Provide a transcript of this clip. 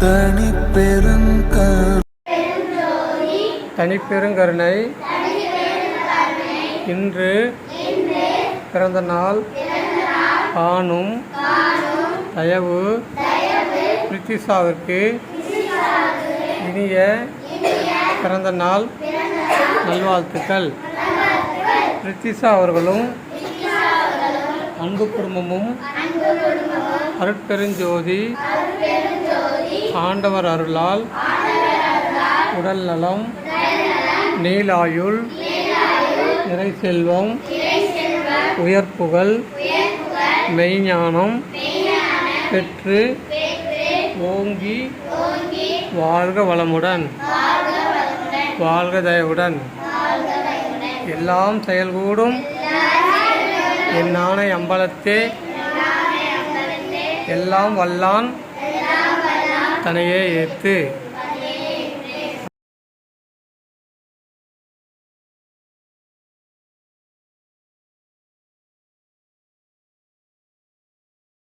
தனிப்பெருங்கரு தனிப்பெருங்கருணை இன்று பிறந்த நாள். காணும் தயவு பிரித்திஷாவிற்கு இனிய பிறந்த நாள் நல்வாழ்த்துக்கள். பிரித்திஷா அவர்களும் அன்பு குடும்பமும் அருட்பெருஞ்சோதி ஆண்டவர் அருளால் உடல் நலம் நீலாயுள் நிறை செல்வம் உயர்ப்புகள் மெய்ஞானம் பெற்று ஓங்கி வாழ்க வளமுடன் வாழ்க தயவுடன். எல்லாம் செயல்கூடும். என் ஆணை அம்பலத்தே எல்லாம் வல்லான் தனையே ஏற்று.